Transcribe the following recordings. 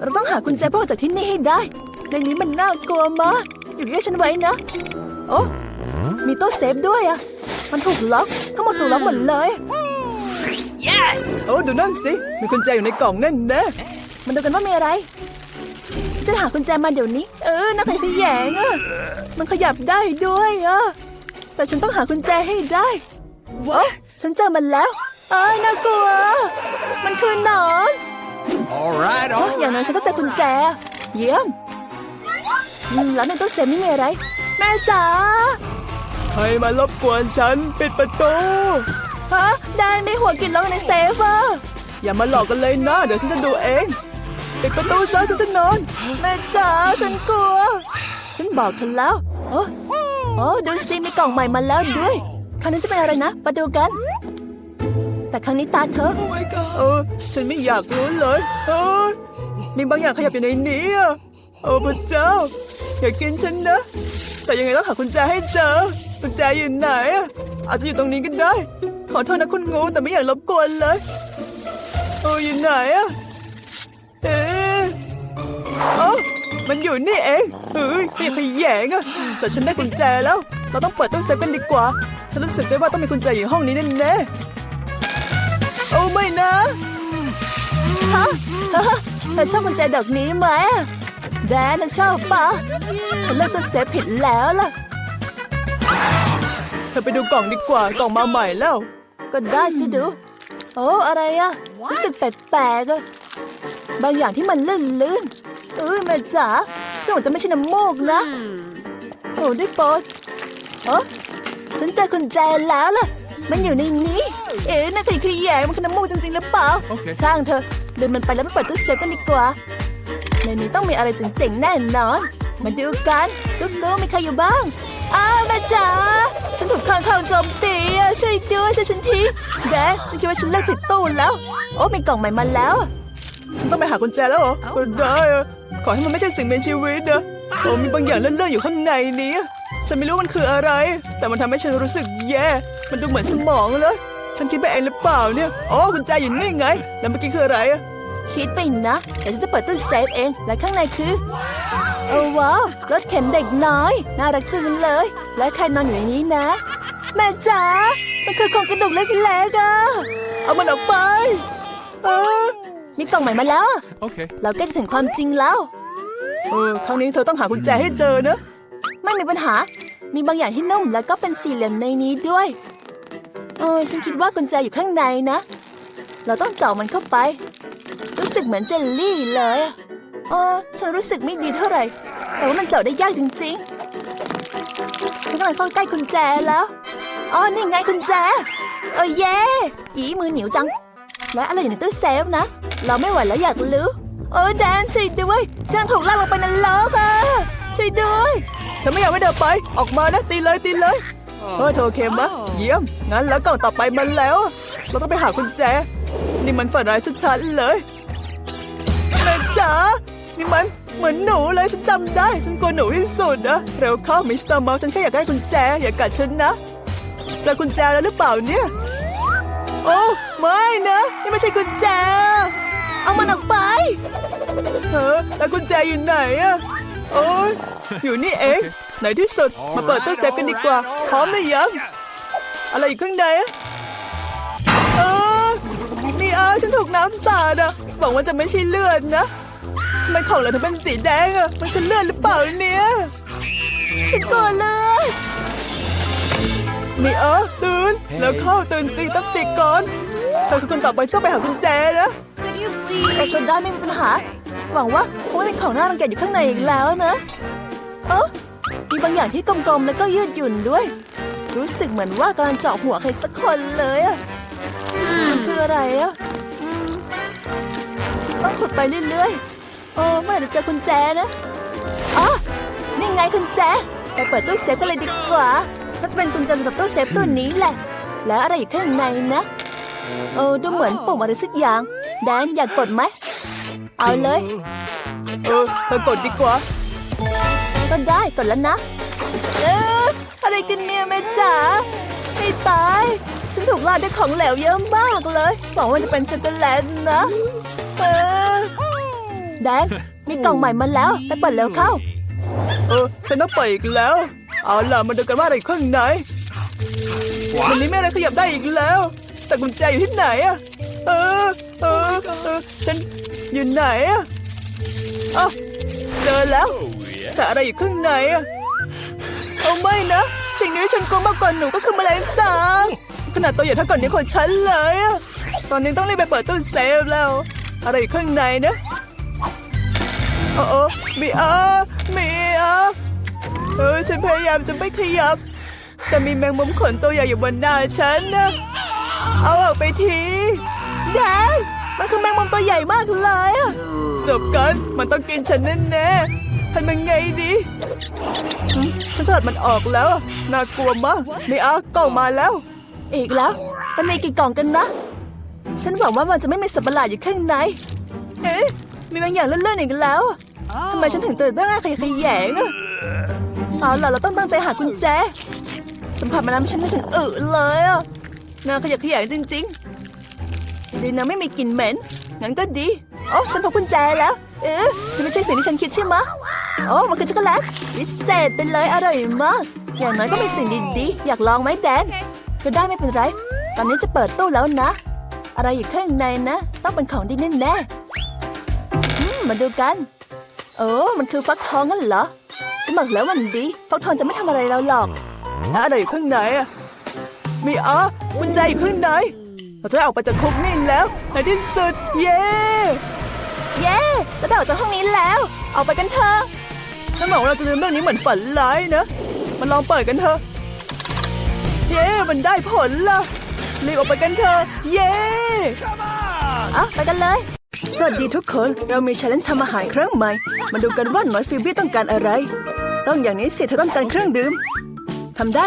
เราต้องหากุญแจเพื่อออกจากที่นี่ให้ได้ ในนี้มันน่ากลัวมากอยู่เรียกฉันไว้นะ โอ้มีตู้เซฟด้วยอะมันถูกล็อกทั้งหมดถูกล็อกหมดเลย Yes! โอ้ดูนั่นสิ มีกุญแจอยู่ในกล่องนั่นนะมันดูกันว่ามีอะไรฉันจะหากุญแจมาเดี๋ยวนี้ เออน่าขยแยงอะมันขยับได้ด้วยอะแต่ฉันต้องหากุญแจให้ได้โอ้ฉันเจอมันแล้วเอ้ยน่ากลัว มันคือหนอน All right, เอ้ all ยอย่างน้อยฉันก็เจอกุญแจ เยี่ยมอืมแล้วในตู้เซฟนี่มีอะไร แม่จ๋าใครมารบกวนฉัน ปิดประตู ฮะ ได้มีหัวกินล็อกในเซฟอะอย่ามาหลอกกันเลยนะ เดี๋ยวฉันจะดูเอง ปิดประตูซะฉันจะนอน แม่จ๋าฉันกลัว ฉันบอกเธอแล้ว โอ้โอ้ดูสิมีกล่องใหม่มาแล้วด้วย ครั้งนี้จะเป็นอะไรนะ มาดูกัน แต่ครั้งนี้ตาเธอเออ ฉันไม่อยากรู้เลยเออมีบางอย่างขยับอยู่ในนี้อะโอ้พระเจ้า อย่ากินฉันนะ แต่ยังไงต้องหากุญแจให้เจอกุญแจอยู่ไหนอะอาจจะอยู่ตรงนี้ก็ได้ ขอโทษนะคุณงูแต่ไม่อยากรบกวนเลยเอออยู่ไหนอะเอ๊ะเอ้ามันอยู่นี่เองเฮ้ยไม่ขยแยงอะแต่ฉันได้กุญแจแล้ว เราต้องเปิดตู้เซฟกันดีกว่า ฉันรู้สึกได้ว่าต้องมีกุญแจอยู่ห้องนี้แน่ๆ โอ้ไม่นะฮะฮะเธอชอบกุญแจดอกนี้ไหมแดนน่ะชอบปะฉันเลือกตัวเซฟผิดแล้วล่ะเธอไปดูกล่องดีกว่ากล่องมาใหม่แล้ว ก็ได้สิดู โอ้อะไรอะรู้สึกแปลกๆอะบางอย่างที่มันลื่นๆเอ้ยแม่จ๋าซึ่งมันจะไม่ใช่น้ำมูกนะโอ้ได้โปรดเออฉันเจอกุญแจแล้วล่ะ มันอยู่ในนี้ เอ๊ะน่าขยขยแยงมันคือน้ำมูกจริงๆหรือเปล่าโอเคช่างเถอะเดินมันไปแล้วไปเปิดตู้เซฟกันดีกว่า ในนี้ต้องมีอะไรเจ๋งๆแน่นอน มาดูกันกุ๊กกุ๊กมีใครอยู่บ้าง อ้าวแม่จ๋า ฉันถูกข้างข่าวโจมตีอะช่วยด้วยช่วยฉันทีแดนฉันคิดว่าฉันเลิกติดตู้แล้ว โอ้มีกล่องใหม่มาแล้ว ฉันต้องไปหากุญแจแล้วเหรอก็ได้อะขอให้มันไม่ใช่สิ่งมีชีวิตนะโอ้มีบางอย่างเลื่อนๆอยู่ข้างในนี้ ฉันไม่รู้มันคืออะไร แต่มันทำให้ฉันรู้สึกแย่ มันดูเหมือนสมองเลย ฉันคิดไปเองหรือเปล่าเนี่ยโอ้กุญแจอยู่นี่ไง แล้วเมื่อกี้คืออะไรอะคิดไปนะเดี๋ยวฉันจะเปิดตู้เซฟเอง และข้างในคือโอ้ว้าวรถเข็นเด็กน้อย น่ารักจังเลย และใครนอนอยู่ในนี้นะ แม่จ๋า มันคือโครงกระดูกเล็กๆอะเอามันออกไป เออ มีกล่องใหม่มาแล้ว Okay. เราใกล้จะถึงความจริงแล้ว เออ ครั้งนี้เธอต้องหากุญแจให้เจอนะไม่มีปัญหา มีบางอย่างที่นุ่มแล้วก็เป็นสี่เหลี่ยมในนี้ด้วยเออฉันคิดว่ากุญแจอยู่ข้างในนะ เราต้องเจาะมันเข้าไป รู้สึกเหมือนเจลลี่เลยอะเออฉันรู้สึกไม่ดีเท่าไหร่ แต่ว่ามันเจาะได้ยากจริงๆ ฉันกำลังเข้าใกล้กุญแจแล้ว อ๋อ นี่ไงกุญแจเออเย่อีมือเหนียวจัง และอะไรอยู่ในตู้เซฟนะ เราไม่ไหวแล้วอยากรู้ โอ้แดนช่วยด้วยฉันถูกลากลงไปในล้อกอะ ช่วยด้วย ฉันไม่อยากให้เดินไป ออกมานะตีเลยตีเลยเออเธอโอเคมะเยี่ยม งั้นแล้วกล่องต่อไปมันแล้ว เราต้องไปหากุญแจ นี่มันฝันร้ายชัดๆเลยแม่จ๋านี่มันเหมือนหนูเลยฉันจำได้ ฉันกลัวหนูที่สุดนะเร็วเข้ามิสเตอร์เมาส์ฉันแค่อยากได้กุญแจ อย่ากัดฉันนะเจอกุญแจแล้วหรือเปล่าเนี่ย โอ้ไม่นะ นี่ไม่ใช่กุญแจ เอามันออกไปเออแล้วกุญแจอยู่ไหนอะ โอ้ยอยู่นี่เองไหนที่สุดมาเปิดตู้เซฟกันดีกว่า พร้อมหรือยัง อะไรอยู่ข้างในอะเออนี่อาฉันถูกน้ำสาดอะหวังว่าจะไม่ใช่เลือดนะทำไมของเราถึงเป็นสีแดงอะมันคือเลือดหรือเปล่าเนี่ยฉันกลัวเลยนี่เออตื่นแล้วเข้าตื่นสิตั้งสติก่อนเธอคือคนต่อไปต้องไปหากุญแจนะ Could you แต่ please? ก็ได้ไม่มีปัญหา หวังว่าคงไม่มีของน่ารังเกียจอยู่ข้างในอีกแล้วนะ เออมีบางอย่างที่กลมๆแล้วก็ยืดหยุ่นด้วย รู้สึกเหมือนว่ากำลังเจาะหัวใครสักคนเลยอะมันคืออะไรอะอืมต้องขุดไปเรื่อยๆโอ้เมื่อไหร่จะเจอกุญแจนะอ๋อนี่ไงกุญแจไปเปิดตู้เซฟกันเลยดีกว่าน่าจะเป็นกุญแจสำหรับตู้เซฟตู้นี้แหละ แล้วอะไรอยู่ข้างในนะเออดูเหมือนปุ่มอะไรสักอย่าง แดนอยากกดไหม เอาเลย เออเธอกดดีกว่าก็ได้กดแล้วนะ เอออะไรกันเนี่ยแม่จ๋าไม่ตาย ฉันถูกลาดด้วยของเหลวเยอะมากเลยหวังว่าจะเป็นช็อกโกแลตนะเออแดแดนมีกล่องใหม่มาแล้วไปเปิดแล้วเข้า เออฉันต้องเปิดอีกแล้ว เอาล่ะมาดูกันว่าอะไรอยู่ข้างในวันนี้ไม่อะไรขยับได้อีกแล้ว แต่กุญแจอยู่ที่ไหนอะเออเออเออฉัน อยู่ไหนอะเอ้าเจอแล้ว แต่อะไรอยู่ข้างในอะเอาไม่นะ สิ่งนี้ที่ฉันกลัวมากกว่าหนูก็คือแมลงสาบขนาดตัวใหญ่เท่ากับนิ้วของฉันเลยอะตอนนี้ต้องรีบไปเปิดตู้เซฟแล้ว อะไรอยู่ข้างในนะโอ้โอ้มีอามีอาเออฉันพยายามจะไม่ขยับ แต่มีแมงมุมขนตัวใหญ่อยู่บนหน้าฉันนะ เอาออกไปทีแดน มันคือแมงมุมตัวใหญ่มากเลยอะจบกัน มันต้องกินฉันแน่ๆทำยังไงดีฉันสลัดมันออกแล้ว น่ากลัวมากนี่อะกล่องมาแล้ว อีกแล้ว มันมีกี่กล่องกันนะ ฉันหวังว่ามันจะไม่มีสัตว์ประหลาดอยู่ข้างใน เอ๊ะ มีบางอย่างเลื่อนๆอีกแล้วทำไมฉันถึงเจอตั้งขยะแขยงอะเอาล่ะเราต้องตั้งใจหากุญแจสัมผัสมาน้ำฉันนึกถึงอึเลยอะน่าขยะแขยงจริง ๆดีนะไม่มีกลิ่นเหม็น งั้นก็ดี โอ้ฉันพบกุญแจแล้ว เอ๊ะนี่ไม่ใช่สิ่งที่ฉันคิดใช่ไหมะโอ้มันคือช็อกโกแลตพิเศษไปเลยอร่อยมาก อย่างน้อยก็มีสิ่งดีๆ อยากลองไหมแดน ก็ได้ไม่เป็นไร ตอนนี้จะเปิดตู้แล้วนะ อะไรอยู่ข้างในนะ ต้องเป็นของดีแน่ๆอืมมาดูกัน โอ้มันคือฟักทองงั้นเหรอฉันบอกแล้วมันดีฟักทองจะไม่ทำอะไรเราหรอกแล้วอะไรอยู่ข้างในอะมีอ๋อกุญแจอยู่ข้างใน เราจะได้ออกไปจากคุกนี่แล้วในที่สุด เย้ เย้จะได้ออกจากห้องนี้แล้ว ออกไปกันเถอะฉันบอกว่าเราจะลืมเรื่องนี้เหมือนฝันร้ายนะ มันลองเปิดกันเถอะ เย้ มันได้ผลละรีบออกไปกันเถอะ เย้อะไปกันเลย สวัสดีทุกคน เรามีช l เลน g e ทำอาหารเครื่องใหม่ มาดูกันว่าหน่อยฟิบี้ต้องการอะไร ต้องอย่างนี้สิเธอต้องการเครื่องดื่มทำได้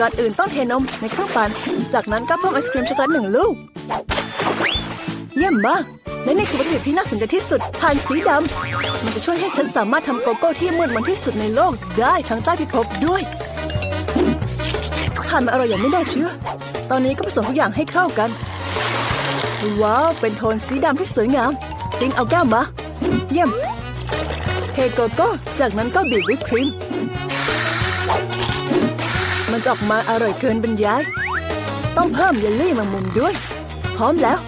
ก่อนอื่นต้องเทนมในเครื่องปั่น จากนั้นก็เพิ่มไอศครีมช็อกโกแลตหนึ่งลูก เยี่ยมมาก และนี่คือวัตถุดิบที่น่าสนใจที่สุดทานสีดำ มันจะช่วยให้ฉันสามารถทำโกโก้ที่มืดมนที่สุดในโลกได้ทั้งใต้พิภพด้วยทานมันอร่อยอย่างไม่น่าเชื่อ ตอนนี้ก็ผสมทุกอย่างให้เข้ากัน ว้าว เป็นโทนสีดำที่สวยงาม ติงเอาแก้วมา เยี่ยมเทโกโก้ จากนั้นก็บีบวิปครีม ออกมาอร่อยเกินบรรยาย ต้องเพิ่มเยลลี่แมงมุมด้วย พร้อมแล้ว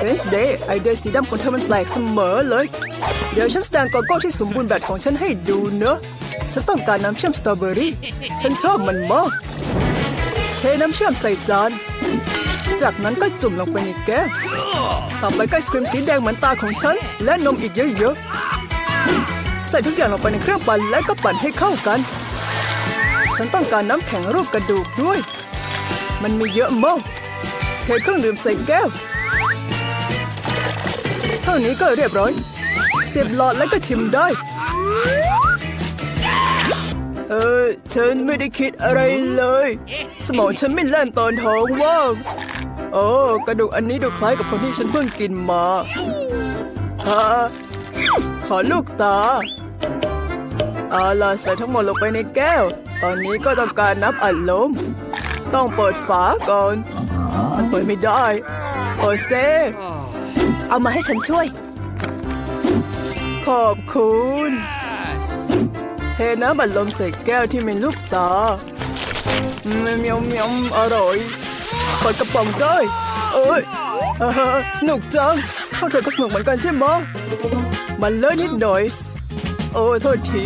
เอสเดย์ไอเดียสีดำของเธอมันแปลกเสมอเลย เดี๋ยวฉันแสดงโกโก้ที่สมบูรณ์แบบของฉันให้ดูเนอะ ฉันต้องการน้ำเชื่อมสตรอเบอรี่ ฉันชอบมันมาก เทน้ำเชื่อมใส่จาน จากนั้นก็จุ่มลงไปในแก้ว ต่อไปก็ไอศครีมสีแดงเหมือนตาของฉัน และนมอีกเยอะๆ ใส่ทุกอย่างลงไปในเครื่องปั่นและก็ปั่นให้เข้ากัน ฉันต้องการน้ำแข็งรูปกระดูกด้วย มันมีเยอะมากเทเครื่องดื่มใส่แก้ว เท่านี้ก็เรียบร้อย เสียบหลอดแล้วก็ชิมได้ เออ ฉันไม่ได้คิดอะไรเลย สมองฉันไม่แล่นตอนท้องว่างโอ้กระดูกอันนี้ดูคล้ายกับคนที่ฉันเพิ่งกินมาฮะขอลูกตาเอาล่ะใส่ทั้งหมดลงไปในแก้ว ตอนนี้ก็ต้องการน้ำอัดลม ต้องเปิดฝาก่อน มันเปิดไม่ได้เปิดเซ เอามาให้ฉันช่วย ขอบคุณ เทน้ำอัดลมใส่แก้วที่มีลูกตาเมียวเมียวอร่อยเปิดกระป๋องได้เอ้ยอ่าสนุกจังพวกเธอก็สนุกเหมือนกันใช่ไหมมันเลอะนิดหน่อย โอ้โทษที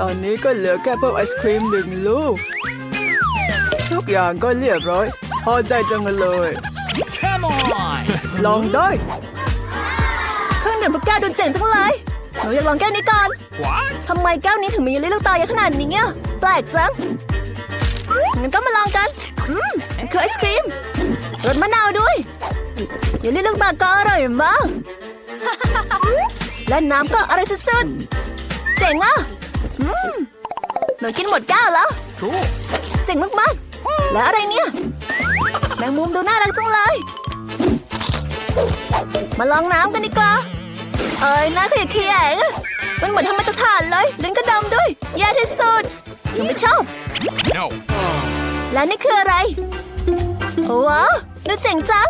ตอนนี้ก็เหลือแค่เพิ่มไอศครีมหนึ่งลูก ทุกอย่างก็เรียบร้อย พอใจจังเลย Come on! ลองได้เครื่องดื่มพวกแก้วดูเจ๋งทั้งเลยหนูอยากลองแก้วนี้ก่อน What? ทำไมแก้วนี้ถึงมีเยลลี่ลูกตาเยอะขนาดนี้เนี่ยแปลกจังงั้นก็มาลองกัน อืมมันคือไอศครีมรสมะนาวด้วยเยลลี่ลูกตาก็อร่อยมากและน้ำก็อร่อยสุดๆเจ๋งอะอืม หนูกินหมดแก้วแล้ว Cool. เจ๋งมากๆ แล้วอะไรเนี่ย แมงมุมดูน่ารักจังเลย มาลองน้ำกันดีกว่า เอ้ยน่าเกลียดขยงอะมันเหมือนทำมาจากถ่านเลยลิ้นก็ดำด้วย แย่ที่สุดหนูไม่ชอบ No. แล้วนี่คืออะไรโอ้ว้าวดูเจ๋งจัง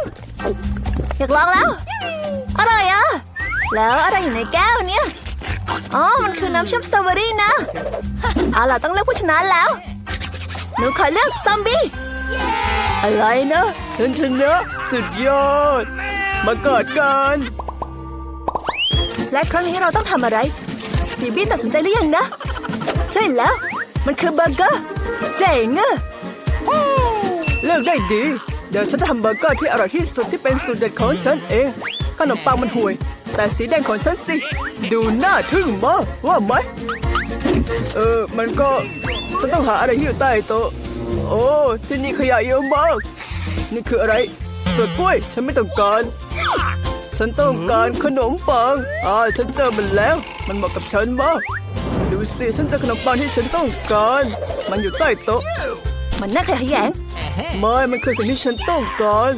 อยากลองแล้ว อร่อยอะ แล้วอะไรอยู่ในแก้วเนี่ย อ๋อ มันคือน้ำเชื่อมสตรอเบอรี่นะ เอาล่ะต้องเลือกผู้ชนะแล้ว หนูขอเลือกซอมบี้ อะไรนะ ฉันชนะสุดยอด มากอดกัน และครั้งนี้เราต้องทำอะไรบีบี้ตัดสินใจหรือยังนะ ใช่แล้ว มันคือเบอร์เกอร์เจ๋งอะเลือกได้ดี เดี๋ยวฉันจะทำเบอร์เกอร์ที่อร่อยที่สุดที่เป็นสูตรเด็ดของฉันเองขนมปังมันห่วย แต่สีแดงของฉันสิ ดูน่าทึ่งมากว่าไหม เออ มันก็ ฉันต้องหาอะไรที่อยู่ใต้โต๊ะ โอ้ ที่นี่ขยะเยอะมาก นี่คืออะไรเปลือกกล้วย ฉันไม่ต้องการ ฉันต้องการขนมปัง อ่า ฉันเจอมันแล้ว มันเหมาะกับฉันมาก ดูสิ ฉันเจอขนมปังที่ฉันต้องการ มันอยู่ใต้โต๊ะ มันน่าขยงไม่ มันคือสิ่งที่ฉันต้องการ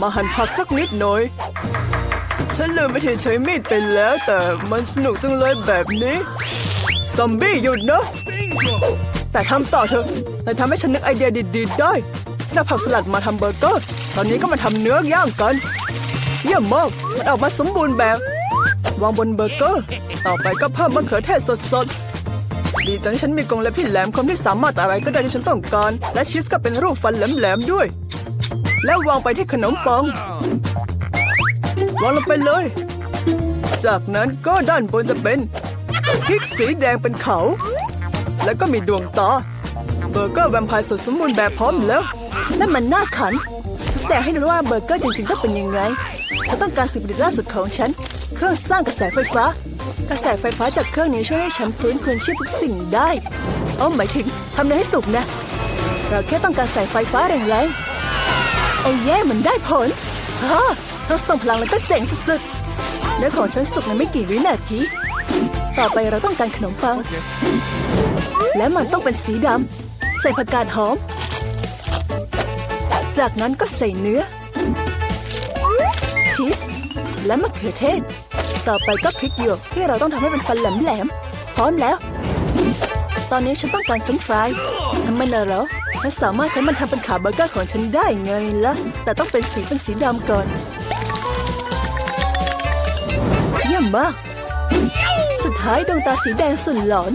มาหั่นผักสักนิดหน่อย ฉันลืมวิธีใช้มีดไปแล้ว แต่มันสนุกจังเลยแบบนี้ ซอมบี้หยุดนะ แต่ทำต่อเถอะแต่ทำให้ฉันนึกไอเดียดีๆได้ฉันจะผักสลัดมาทำเบอร์เกอร์ ตอนนี้ก็มาทำเนื้อย่างกัน เยี่ยมมากมันออกมาสมบูรณ์แบบ วางบนเบอร์เกอร์ ต่อไปก็เพิ่มมะเขือเทศสดๆ ดีจังฉันมีกรงเล็บที่แหลมคมที่สามารถอะไรก็ได้ที่ฉันต้องการ และชีสก็เป็นรูปฟันแหลมๆด้วย แล้ววางไปที่ขนมปัง วางลงไปเลย จากนั้นก็ด้านบนจะเป็นพริกสีแดงเป็นเขา แล้วก็มีดวงตาเบอร์เกอร์แวมไพร์สดสมบูรณ์แบบพร้อมแล้วนั่นมันน่าขันแสดงให้ดูว่าเบอร์เกอร์จริงๆก็เป็นยังไงฉันต้องการสิ่งประดิษฐ์ล่าสุดของฉัน เครื่องสร้างกระแสไฟฟ้า กระแสไฟฟ้าจากเครื่องนี้ช่วยให้ฉันฟื้นคืนชีพทุกสิ่งได้อ๋อหมายถึงทำเนยให้สุกนะ เราแค่ต้องการแสงไฟฟ้าแรงๆโอ้เย่มันได้ผลฮะ ทั้งส่งพลังแล้วก็เจ๋งสุดๆเนื้อของฉันสุกในไม่กี่วินาที ต่อไปเราต้องการขนมปัง และมันต้องเป็นสีดำใส่ผักกาดหอม จากนั้นก็ใส่เนื้อ ชีส และมะเขือเทศ ต่อไปก็พริกหยวกที่เราต้องทำให้เป็นฟันแหลมๆพร้อมแล้ว ตอนนี้ฉันต้องการเฟรนช์ฟรายทำไมน่ะเหรอฉันสามารถใช้มันทำเป็นขาเบอร์เกอร์ของฉันได้ไงล่ะ แต่ต้องเป็นสีเป็นสีดำก่อน มมาก สุดท้ายดวงตาสีแดงสุดหลอน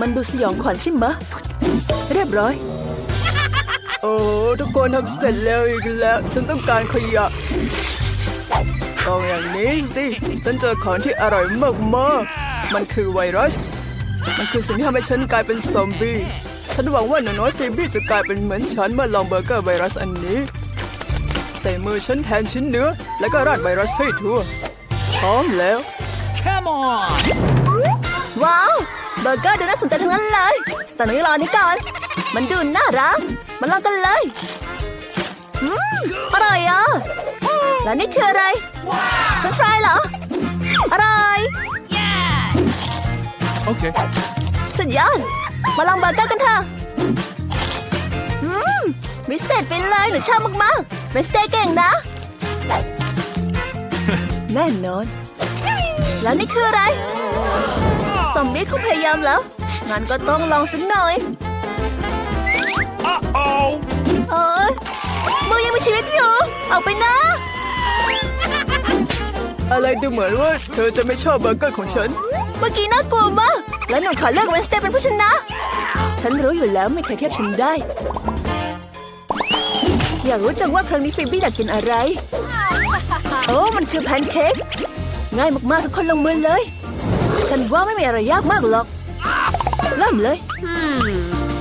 มันดูสยองขวัญใช่ไหมเรียบร้อย โอ้ทุกคนทำเสร็จแล้วอีกแล้ว ฉันต้องการขยะต้องอย่างนี้สิ ฉันเจอของที่อร่อยมากๆมันคือไวรัส มันคือสิ่งที่ทำให้ฉันกลายเป็นซอมบี้ ฉันหวังว่าหนูน้อยฟีบี้จะกลายเป็นเหมือนฉันเมื่อลองเบอร์เกอร์ไวรัสอันนี้ ใส่มือฉันแทนชิ้นเนื้อ แล้วก็ราดไวรัสให้ทั่ว พร้อมแล้ว Come on! ว้าวเบอร์เกอร์ดูน่าสนใจทั้งนั้นเลย แต่หนูรอนี้ก่อน มันดูน่ารักมาลองกันเลยอืมอร่อยอะแล้วนี่คืออะไรเฟรนช์ฟรายเหรออร่อย Okay. สุดยอดมาลองเบอร์เกอร์กันเถอะอืมวิเศษไปเลยหนูชอบมากๆเรสเต้เก่งนะ แน่นอน แล้วนี่คืออะไรซอมบี้คงพยายามแล้วงั้นก็ต้องลองสักหน่อย Uh-oh! เอ้ยมือยังมีชีวิตอยู่ เอาไปนะ อะไรดูเหมือนว่าเธอจะไม่ชอบเบอร์เกอร์ของฉัน เมื่อกี้น่ากลัวมาก แล้วหนูขอเลือกเวนสเต้เป็นผู้ชนะ ฉันรู้อยู่แล้วไม่เคยเทียบฉันได้ อยากรู้จังว่าครั้งนี้ฟิบบี้อยากกินอะไรโอ้มันคือแพนเค้กง่ายมากๆทุกคนลงมือเลย ฉันว่าไม่มีอะไรยากมากหรอก เริ่มเลย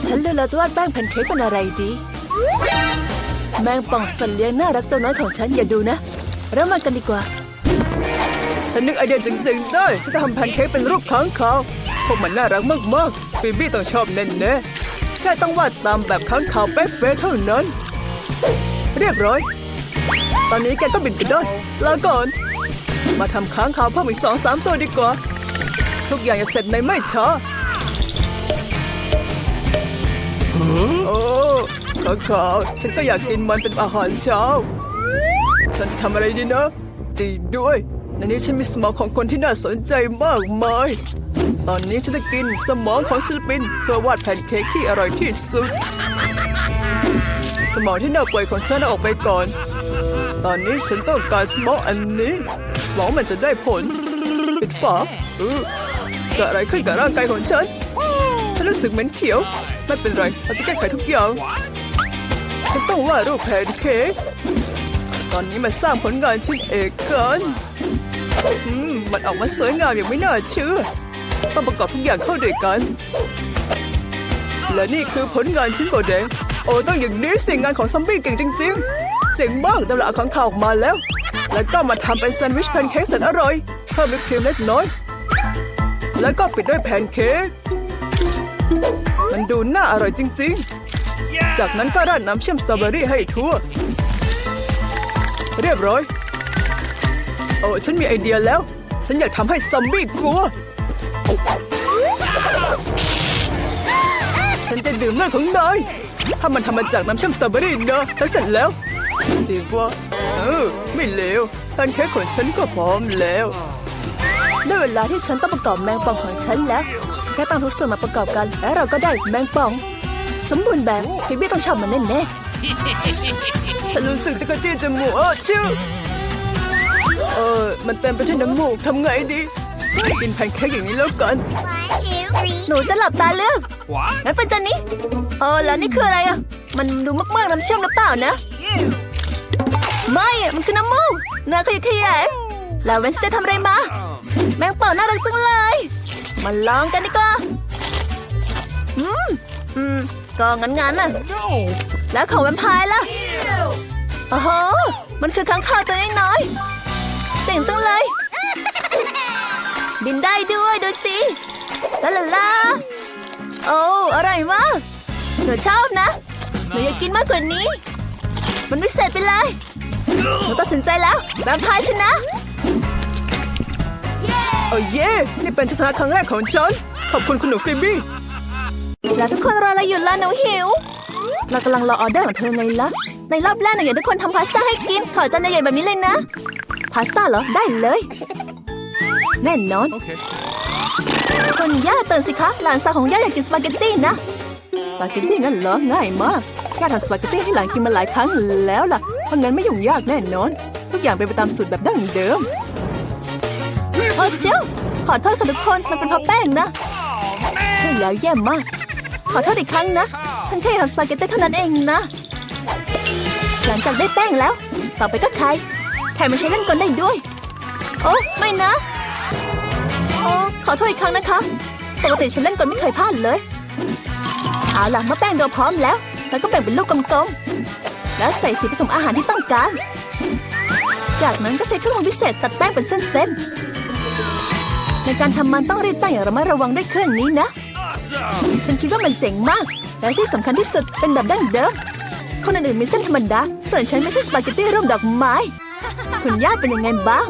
ฉันเลยเราจะวาดแป้งแพนเค้กเป็นอะไรดี แมงป่องสัตว์เลี้ยงน่ารักตัวน้อยของฉันอย่าดูนะ เริ่มมันกันดีกว่า ฉันนึกไอเดียเจ๋งๆได้ฉันจะทำแพนเค้กเป็นรูปค้างคาวพวกมันน่ารักมากๆฟีบี้ต้องชอบแน่ๆแค่ต้องวาดตามแบบค้างคาวเป๊ะๆเท่านั้น เรียบร้อย ตอนนี้แกก็บินไปด้วยลาก่อน มาทำค้างคาวเพิ่มอีกสองสามตัวดีกว่า ทุกอย่างจะเสร็จในไม่ช้าโอ้ข้างคาวฉันก็อยากกินมันเป็นอาหารเช้า ฉันจะทำอะไรดีนะจริงด้วยในนี้ฉันมีสมองของคนที่น่าสนใจมากมาย ตอนนี้ฉันจะกินสมองของศิลปิน เพื่อวาดแผ่นเค้กที่อร่อยที่สุด สมองที่น่าป่วยของฉันเอาออกไปก่อน ตอนนี้ฉันต้องการสโมออันนี้หวังมันจะได้ผลปิดฝาเออเกิดอะไรขึ้นกับร่างกายของฉัน ฉันรู้สึกเหม็นเขียว ไม่เป็นไรเราจะแก้ไขทุกอย่าง ฉันต้องวาดรูปแพนเค้กตอนนี้มาสร้างผลงานชิ้นเอกกันอืมมันออกมาสวยงามอย่างไม่น่าเชื่อ ต้องประกอบทุกอย่างเข้าด้วยกัน และนี่คือผลงานชิ้นโบแดง โอ้ต้องอย่างนี้สิงานของซอมบี้เก่งจริง ๆ เจ๋งมากด้เวลาเอาข้างข่าวออกมาแล้ว แล้วก็มาทำเป็นแซนด์วิชแพนเค้กแสนอร่อยเพิ่มวิปครีมเล็กน้อย แล้วก็ปิดด้วยแพนเค้กมันดูน่าอร่อยจริง ๆ จากนั้นก็ราดน้ำเชื่อมสตรอเบอรี่ให้ทั่ว เรียบร้อย โอ้ฉันมีไอเดียแล้ว ฉันอยากทำให้ซอมบี้กลัว ฉันจะดื่มเลือดของนายถ้ามันทำมาจากน้ำเชื่อมสตรอเบอรี่เนอะฉันเสร็จแล้ว จริงว่าเออไม่เลวแพนเค้กของฉันก็พร้อมแล้วได้เวลาที่ฉันต้องประกอบแมงป่องของฉันแล้ว แค่ตั้งทุกส่วนมาประกอบกัน แล้วเราก็ได้แมงป่อง สมบูรณ์แบบฟิบี้ต้องชอบมันแน่ฉันรู้สึกตะกะจี้จมูกเออชื่อเออมันเต็มไปด้วยน้ำมูกทำไงดีกินแพนเค้กอย่างนี้แล้วกัน One, two, three. ๆหนูจะหลับตาเลือก What? งั้นเป็นจานนี้เออแล้วนี่คืออะไรอะ มันดูมากๆน้ำเชื่อมหรือเปล่านะ ไม่ มันคือน้ำมูกน่าขยะแขยงแล้วเวนสเตทำอะไรมา แมงเป่าน่ารักจังเลย มาลองกันดีกว่า อืม อืม ก็งั้นๆน่ะ แล้วของแวมไพร์ล่ะโอ้โห มันคือค้างคาวตัวน้อยๆเจ๋งจังเลย บินได้ด้วยดูสิลาลาลาโอ้อร่อยมากหนูชอบนะหนูอยากกินมากกว่านี้ มันวิเศษไปเลย หนูตัดสินใจแล้วแวมไพร์ชนะโอ้เย่นี่เป็นชัยชนะครั้งแรกของฉัน ขอบคุณคุณหนูฟิบี้แล้วทุกคนรออะไรอยู่ล่ะหนูหิว เรากำลังรอออเดอร์ของเธอไงล่ะ ในรอบแรกหนูอยากให้ทุกคนทำพาสต้าให้กิน ขอจานใหญ่ๆแบบนี้เลยนะ พาสต้าเหรอ ได้เลย แน่นอน Okay. คุณย่าตื่นสิคะ หลานสาวของย่าอยากกินสปาเกตตี้นะ สปาเกตตี้งั้นเหรอ ง่ายมากย่าทำสปาเกตตี้ให้หลานกินมาหลายครั้งแล้วล่ะ เพราะงั้นไม่ยุ่งยากแน่นอน ทุกอย่างเป็นไปตามสูตรแบบดั้งเดิมโอ้เจ้าขอโทษค่ะทุกคนมันเป็นเพราะแป้งนะ ใช่แล้วแย่มาก ขอโทษอีกครั้งนะ ฉันแค่ทำสปาเกตตี้เท่านั้นเองนะ หลังจากได้แป้งแล้ว ต่อไปก็ไข่ไข่มาใช้เล่นกลได้ด้วย โอ้ไม่นะโอ้ขอโทษอีกครั้งนะคะ ปกติฉันเล่นกลไม่เคยพลาดเลย เอาล่ะเมื่อแป้งโดนพร้อมแล้วแล้วก็แบ่งเป็นลูกกลมๆ แล้วใส่สีผสมอาหารที่ต้องการ จากนั้นก็ใช้เครื่องมือพิเศษตัดแป้งเป็นเส้นๆ ในการทำมันต้องรีดแป้งอย่างระมัดระวังด้วยเครื่องนี้นะ Awesome! ฉันคิดว่ามันเจ๋งมาก และที่สำคัญที่สุดเป็นแบบดั้งเดิม คนอื่นๆมีเส้นธรรมดา ส่วนฉันไม่ใช่สปาเกตตี้รูปดอกไม้ คุณย่าเป็นยังไงบ้าง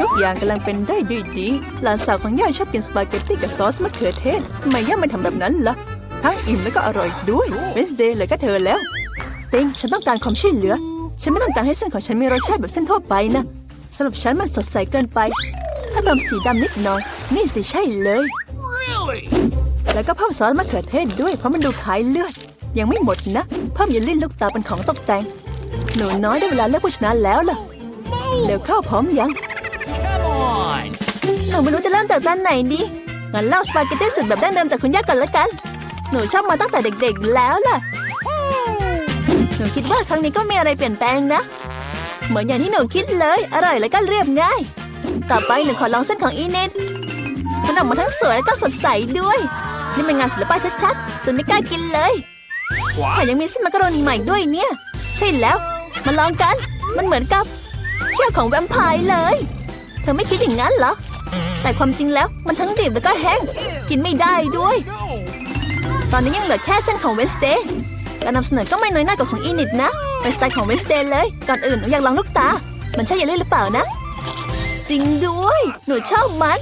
ทุกอย่างกำลังเป็นได้ด้วยดีหลานสาวของย่าชอบกินสปาเกตตี้กับซอสมะเขือเทศทำไมย่าไม่ทำแบบนั้นล่ะทั้งอิ่มแล้วก็อร่อยด้วยเวนสเดย์เลยก็เธอแล้ว ติงฉันต้องการความช่วยเหลือ ฉันไม่ต้องการให้เส้นของฉันมีรสชาติแบบเส้นทั่วไปนะสำหรับฉันมันสดใสเกินไป ถ้าเติมสีดำนิดหน่อย นี่สิใช่เลย Really? แล้วก็เพิ่มซอสมะเขือเทศด้วยเพราะมันดูคล้ายเลือด ยังไม่หมดนะ เพิ่มเยลลี่ลูกตาเป็นของตกแต่ง หนูน้อยได้เวลาเลือกผู้ชนะแล้วล่ะเดี๋ยวเข้าพร้อมยัง Come on! หนูไม่รู้จะเริ่มจากด้านไหนดีงั้นเล่าสปาเกตตี้สูตรแบบดั้งเดิมจากคุณย่าก่อนละกัน หนูชอบมาตั้งแต่เด็กๆแล้วล่ะ หนูคิดว่าครั้งนี้ก็มีอะไรเปลี่ยนแปลงนะ เหมือนอย่างที่หนูคิดเลย อร่อยและก็เรียบง่าย ต่อไปหนูขอลองเส้นของอีเนตมันออกมาทั้งสวยและก็สดใสด้วย นี่เป็นงานศิลปะชัดๆจนไม่กล้ากินเลยแถม What? ยังมีเส้นมักกะโรนีใหม่ด้วยเนี่ย ใช่แล้ว มาลองกัน มันเหมือนกับเที่ยวของแวมไพร์เลย เธอไม่คิดอย่างนั้นเหรอ แต่ความจริงแล้วมันทั้งดิบแล้วก็แห้ง กินไม่ได้ด้วย No! ตอนนี้ยังเหลือแค่เส้นของเวสเดย์ การนำเสนอก็ไม่น้อยหน้ากว่าของอีนิดนะ เป็นสไตล์ของเวสเดย์เลย ก่อนอื่นหนูอยากลองลูกตา มันใช่เยลลี่หรือเปล่านะ จริงด้วย หนูชอบมัน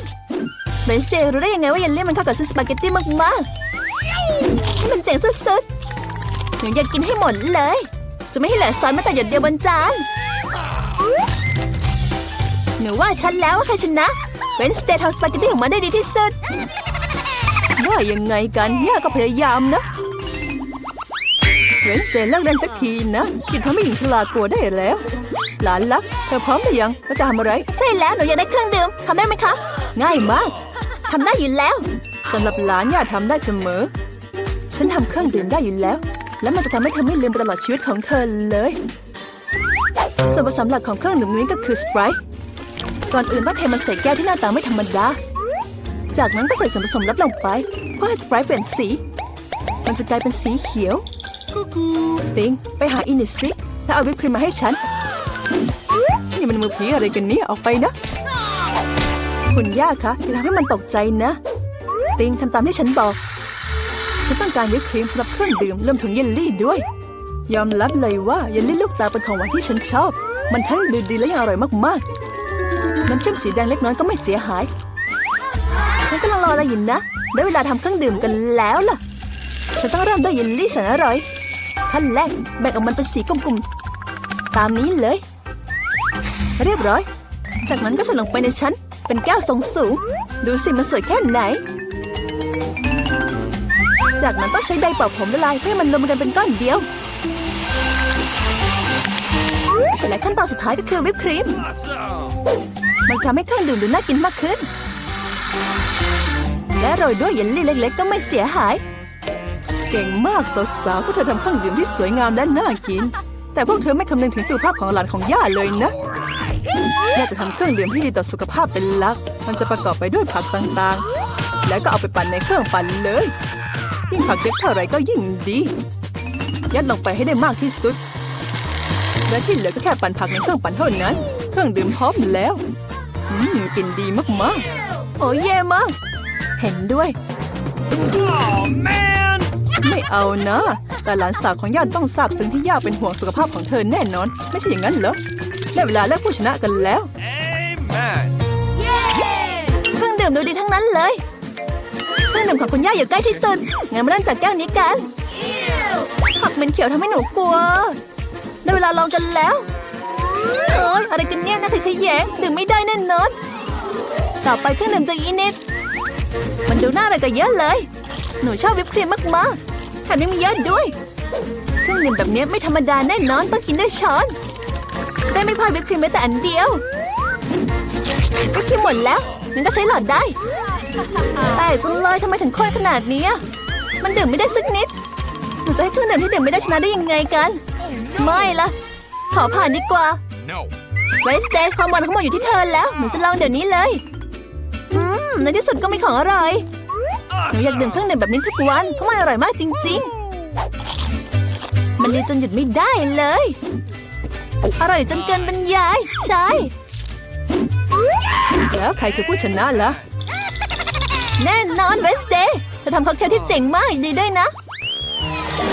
เวสเดย์รู้ได้ยังไงว่าเยลลี่มันเข้ากับเส้นสปาเกตตี้มากๆมันเจ๋งสุดๆ หนูอยากกินให้หมดเลย จะไม่ให้เหลือซอสแม้แต่หยดเดียวบนจาน หนูว่าฉันแล้วว่าใครชนะเวนสเตย์ทำสปาเกตตี้ออกมาได้ดีที่สุดว่ายังไงกันย่าก็พยายามนะ เวนสเตย์เลิกเล่นสักทีนะกินเพราะไม่หญิงชลากลัวได้แล้ว หลานรัก เธอพร้อมหรือยังเราจะทำอะไร ใช่แล้ว หนูอยากได้เครื่องดื่มทำได้ไหมคะ ง่ายมากทำได้อยู่แล้วสำหรับหลานย่าทำได้เสมอ ฉันทำเครื่องดื่มได้อยู่แล้ว และมันจะทำให้เธอไม่ลืมไปตลอดชีวิตของเธอเลย ส่วนผสมหลักของเครื่องดื่มนี้ก็คือสไปร์ก่อนอื่นต้องเทมันใส่แก้วที่หน้าตาไม่ธรรมดา จากนั้นก็ใส่ส่วนผสมลับลงไปเพื่อให้สไปร์เปลี่ยนสี มันจะกลายเป็นสีเขียว ติงไปหาอินิสซิแล้วเอาวิปครีมมาให้ฉัน นี่มันมือผีอะไรกันเนี่ยออกไปนะ คุณย่าคะอย่าทำให้มันตกใจนะ ติงทำตามที่ฉันบอก ฉันต้องการวิปครีมสำหรับเครื่องดื่มรวมถึงเยลลี่ด้วย ยอมรับเลยว่าเยลลี่ลูกตาเป็นของหวานที่ฉันชอบ มันทั้งดูดีและยังอร่อยมากๆ น้ำจิ้มสีแดงเล็กน้อยก็ไม่เสียหาย ฉันกำลังรออะไรอยู่นะ ได้เวลาทำเครื่องดื่มกันแล้วล่ะ ฉันต้องเริ่มด้วยเยลลี่แสนอร่อย ขั้นแรกแบ่งออกมันเป็นสีกลมๆ ตามนี้เลย เรียบร้อย จากนั้นก็ใส่ลงไปในชั้น เป็นแก้วทรงสูง ดูสิมันสวยแค่ไหน จากนั้นต้องใช้ไดร์เป่าผมละลายเพื่อให้มันรวมกันเป็นก้อนเดียวและขั้นตอนสุดท้ายก็คือวิปครีม มันทำให้เครื่องดื่มดูน่ากินมากขึ้น และโรยด้วยเยลลี่เล็กๆ ก็ไม่เสียหาย เก่งมากสาวๆพวกเธอทำเครื่องดื่มที่สวยงามและน่ากิน แต่พวกเธอไม่คำนึงถึงสุขภาพของหลานของย่าเลยนะย่าจะทำเครื่องดื่มที่ดีต่อสุขภาพเป็นหลัก มันจะประกอบไปด้วยผักต่างๆ แล้วก็เอาไปปั่นในเครื่องปั่นเลย ยิ่งผักเยอะเท่าไรก็ยิ่งดี ยัดลงไปให้ได้มากที่สุด และที่เหลือก็แค่ปั่นผักในเครื่องปั่นเท่านั้น เครื่องดื่มพร้อมแล้วอืมกินดีมากๆ โอ้เย่มาก เห็นด้วย Oh, man. ไม่เอานะ แต่หลานสาวของย่าต้องทราบซึ้งที่ย่าเป็นห่วงสุขภาพของเธอแน่นอน ไม่ใช่อย่างนั้นเหรอได้เวลาเลือกผู้ชนะกันแล้ว Amen. เครื่องดื่มดูดีทั้งนั้นเลยเครื่องดื่มของคุณย่าอยู่ใกล้ที่สุดงั้นมาเริ่มจากแก้วนี้กันผักเหม็นเขียวทำให้หนูกลัว ได้เวลาลองกันแล้วโอ้ยอะไรกันเนี่ยน่าขยขยงดื่มไม่ได้แน่นอนต่อไปเครื่องดื่มจากอินิสมันดูน่าอร่อยกว่าเยอะเลย หนูชอบวิปครีมมากๆ แถมยังมีเยอะด้วย เครื่องดื่มแบบนี้ไม่ธรรมดาแน่นอนต้องกินด้วยช้อนจะได้ไม่พลาดวิปครีมแม้แต่อันเดียววิปครีมหมดแล้วงั้นก็ใช้หลอดได้แต่จังเลยทำไมถึงข้นขนาดนี้อะมันดื่มไม่ได้สักนิดหนูจะให้เครื่องดื่มที่ดื่มไม่ได้ชนะได้ยังไงกัน ไม่ละขอผ่านดีกว่า No. เวสเดย์ความหวานทั้งหมดอยู่ที่เธอแล้วหนูจะลองเดี๋ยวนี้เลย อืมในที่สุดก็มีของอร่อย หนูอยากดื่มเครื่องดื่มแบบนี้ทุกวันเพราะมันอร่อยมากจริง ๆ มันดีจนหยุดไม่ได้เลย อร่อยจนเกินบรรยาย ใช่ แล้วใครคือผู้ชนะล่ะ แน่นอนเวสเดย์เธอทำค็อกเทลที่เจ๋งมากดีด้วยนะ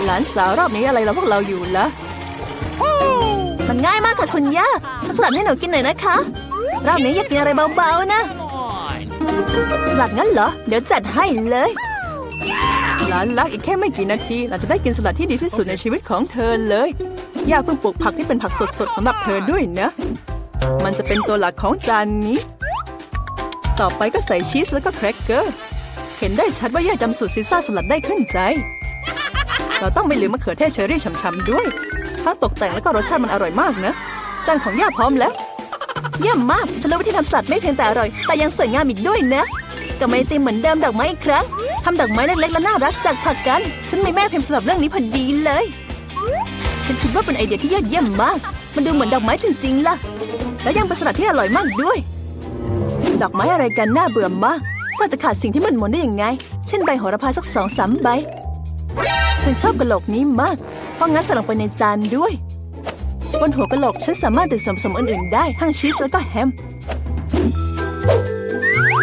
หลานสาวรอบนี้อะไรเราพวกเราอยู่ละมันง่ายมากค่ะคุณย่าสลัดให้หนูกินหน่อยนะคะ รอบนี้อยากกินอะไรเบาๆนะ Come on. สลัดงั้นเหรอ เดี๋ยวจัดให้เลยหลานรักอีกแค่ไม่กี่นาทีหลาจะได้กินสลัดที่ดีที่สุดในชีวิตของเธอเลยย่าเพิ่งปลูกผักที่เป็นผักสดๆสำหรับเธอด้วยนะ มันจะเป็นตัวหลักของจานนี้ ต่อไปก็ใส่ชีสแล้วก็แครกเกอร์ เห็นได้ชัดว่าย่าจำสูตรซีซ่าสลัดได้ขึ้นใจ เราต้องไม่ลืมมะเขือเทศเชอรี่ฉ่ำๆด้วยทั้งตกแต่งแล้วก็รสชาติมันอร่อยมากนะจานของย่าพร้อมแล้ว เยี่ยมมาก ฉันรู้วิธีทำสลัดไม่เพียงแต่อร่อย แต่ยังสวยงามอีกด้วยนะกับไอติมเหมือนเดิมดอกไม้อีกครั้งทำดอกไม้เล็กๆและน่ารักจากผักกัน ฉันมีแม่พิมพ์สำหรับเรื่องนี้พอดีเลย ฉันคิดว่าเป็นไอเดียที่ยอดเยี่ยมมาก มันดูเหมือนดอกไม้จริงๆล่ะ แล้วยังเป็นสลัดที่อร่อยมากด้วย ดอกไม้อะไรกันน่าเบื่อมากสลัดจะขาดสิ่งที่มันมนได้ยังไง เช่นใบโหระพาสักสองสามใบ ฉันชอบกระโหลกนี้มาก เพราะงั้นใส่ลงไปในจานด้วย บนหัวกะโหลกฉันสามารถติดส่วนผสมอื่นๆได้ทั้งชีสแล้วก็แฮม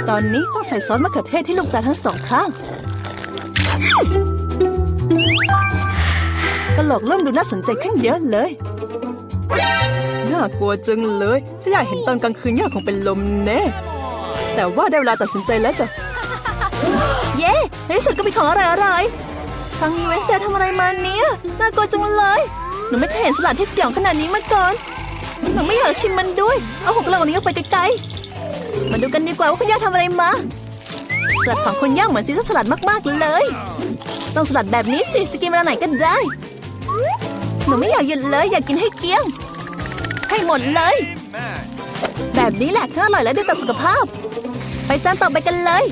ตอนนี้ต้องใส่ซอสมะเขือเทศที่ลูกตาทั้งสองข้างกะโหลกเริ่มดูน่าสนใจขึ้นเยอะเลย น่ากลัวจังเลยถ้าอยากเห็นตอนกลางคืนย่าคงเป็นลมแน่ แต่ว่าได้เวลาตัดสินใจแล้วจ้ะ เย้ในที่สุดก็มีของอร่อยๆทางยูเอสเทำอะไรมาเนี่ย น่ากลัวจังเลย หนูไม่เคยเห็นสลัดที่เสียงขนาดนี้มาก่อน หนูไม่อยากชิมมันด้วย เอาหกกระโหลกนี้ออกไปไกลๆ มาดูกันดีกว่าว่าคุณย่าทำอะไรมา สลัดของคุณย่าเหมือนซีซ่าสลัดมากๆเลย ต้องสลัดแบบนี้สิจะกินเวลาไหนก็ได้ หนูไม่อยากหยุดเลยอยากกินให้เกลี้ยง ให้หมดเลย แบบนี้แหละก็อร่อยและดีต่อสุขภาพ ไปจานต่อไปกันเลย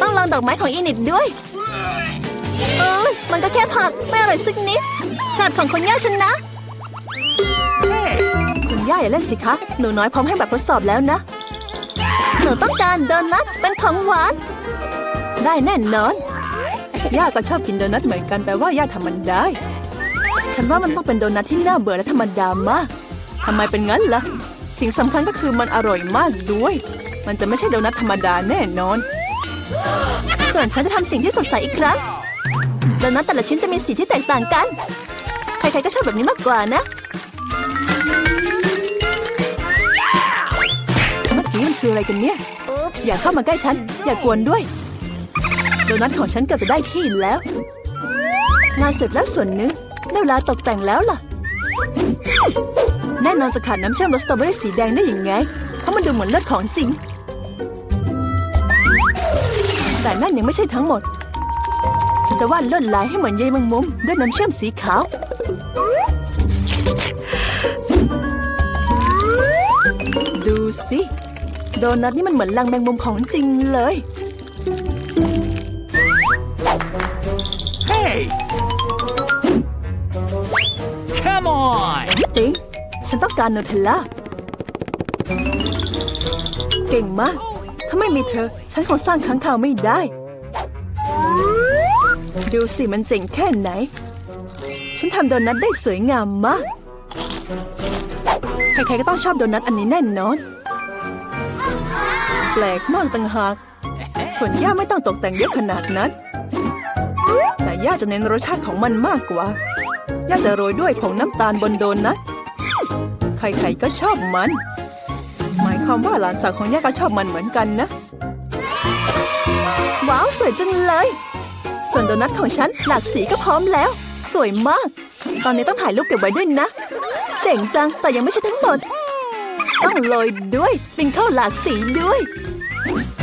ต้องลองดอกไม้ของอินิดด้วย เออมันก็แค่ผักไม่อร่อยสักนิดสลัดของคุณย่าฉันนะ คุณย่าอย่าเล่นสิคะ หนูน้อยพร้อมให้แบบทดสอบแล้วนะ หนูต้องการโดนัทเป็นของหวาน ได้แน่นอน ย่าก็ชอบกินโดนัทเหมือนกันแปลว่าย่าทำมันได้ ฉันว่ามันต้องเป็นโดนัทที่น่าเบื่อและธรรมดามากทำไมเป็นงั้นล่ะ สิ่งสำคัญก็คือมันอร่อยมากด้วย มันจะไม่ใช่โดนัทธรรมดาแน่นอน ส่วนฉันจะทำสิ่งที่สดใสอีกครั้ง โดนัทแต่ละชิ้นจะมีสีที่แตกต่างกัน ใครๆก็ชอบแบบนี้มากกว่านะ เมื่อกี้มันคืออะไรกันเนี่ย อย่าเข้ามาใกล้ฉัน อย่ากวนด้วย โดนัทของฉันเกือบจะได้ที่แล้ว งานเสร็จแล้วส่วนหนึ่งได้เวลาตกแต่งแล้วล่ะ แน่นอนจะขาดน้ำเชื่อมรสสตรอเบอรี่สีแดงได้ยังไง เพราะมันดูเหมือนเลือดของจริง แต่นั่นยังไม่ใช่ทั้งหมด ฉันจะวาดลวดลายให้เหมือนใยแมงมุมด้วยน้ำเชื่อมสีขาว ดูสิ โดนัทนี่มันเหมือนลังแมงมุมของจริงเลย Hey. Come on. ติ๊งฉันต้องการนูเทลล่า เก่งมาก ถ้าไม่มีเธอ ฉันคงสร้างค้างคาวไม่ได้ ดูสิมันเจ๋งแค่ไหน ฉันทำโดนัทได้สวยงามมาก ใครๆก็ต้องชอบโดนัทอันนี้แน่นอน แปลกมากต่างหาก ส่วนย่าไม่ต้องตกแต่งเยอะขนาดนั้น แต่ย่าจะเน้นรสชาติของมันมากกว่า ย่าจะโรยด้วยผงน้ำตาลบนโดนัท ใครๆก็ชอบมัน หมายความว่าหลานสาวของย่าก็ชอบมันเหมือนกันนะ ว้าวสวยจังเลย ส่วนโดนัทของฉันหลากสีก็พร้อมแล้ว สวยมาก ตอนนี้ต้องถ่ายรูปเก็บไว้ด้วยนะ เจ๋งจังแต่ยังไม่ใช่ทั้งหมด ต้องโรยด้วยสปริงเกิลหลากสีด้วย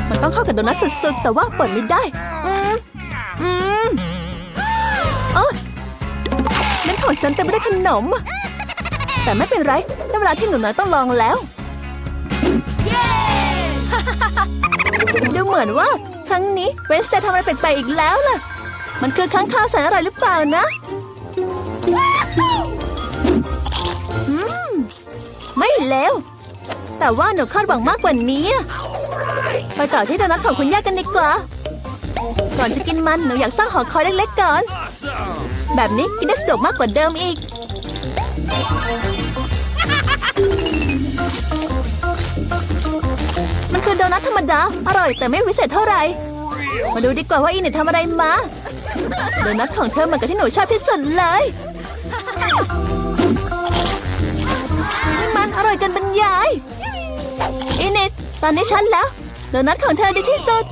มันต้องเข้ากับโดนัทสุดๆ แต่ว่าเปิดไม่ได้ อืมอืมเอ้ยนั่นของฉันเต็มไปด้วยขนม แต่ไม่เป็นไรได้เวลาที่หนูน้อยต้องลองแล้วดูเหมือนว่าครั้งนี้เวสจะทำอะไรแปลกๆอีกแล้วล่ะ มันคือค้างคาวแสนอร่อยหรือเปล่านะ อืม ไม่เลวแต่ว่าหนูคาดหวังมากกว่านี้อะไปต่อที่โดนัทของคุณย่ากันดีกว่า ก่อนจะกินมันหนูอยากสร้างหอคอยเล็กๆก่อน แบบนี้กินได้สะดวกมากกว่าเดิมอีก มันคือโดนัทธรรมดา อร่อยแต่ไม่วิเศษเท่าไหร่ มาดูดีกว่าว่าอีน็ตทำอะไรมา โดนัทของเธอเหมือนกับที่หนูชอบที่สุดเลยนี่มันอร่อยเกันบรรยายอีเน็ตตอนนี้ฉันแล้ว โดนัทของเธอดีที่สุด